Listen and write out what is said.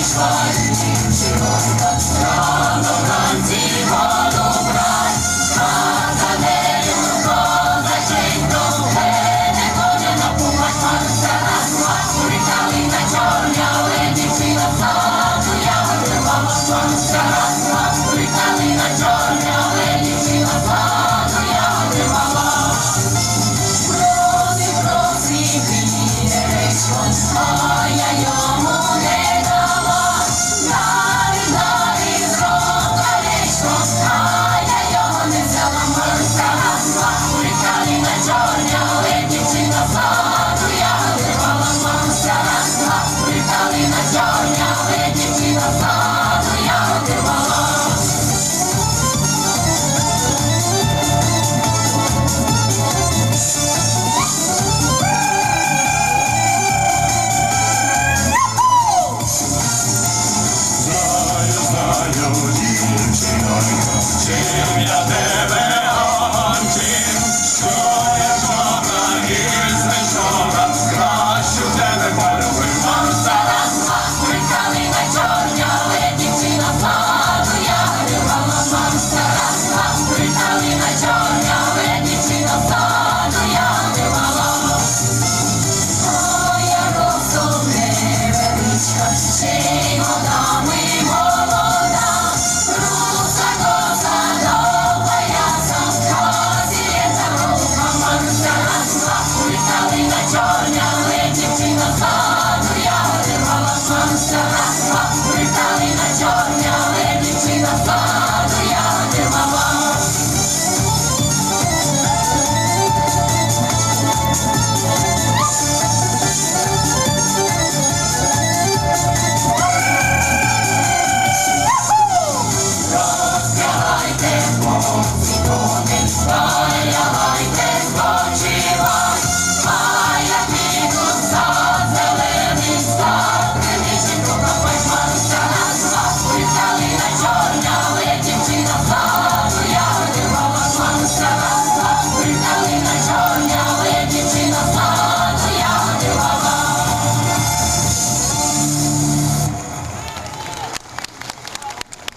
Жизнь, жизнь, Калина чорна, веде дівчина 你爱唱。Спаляйте, мов, вікони, спаляйте.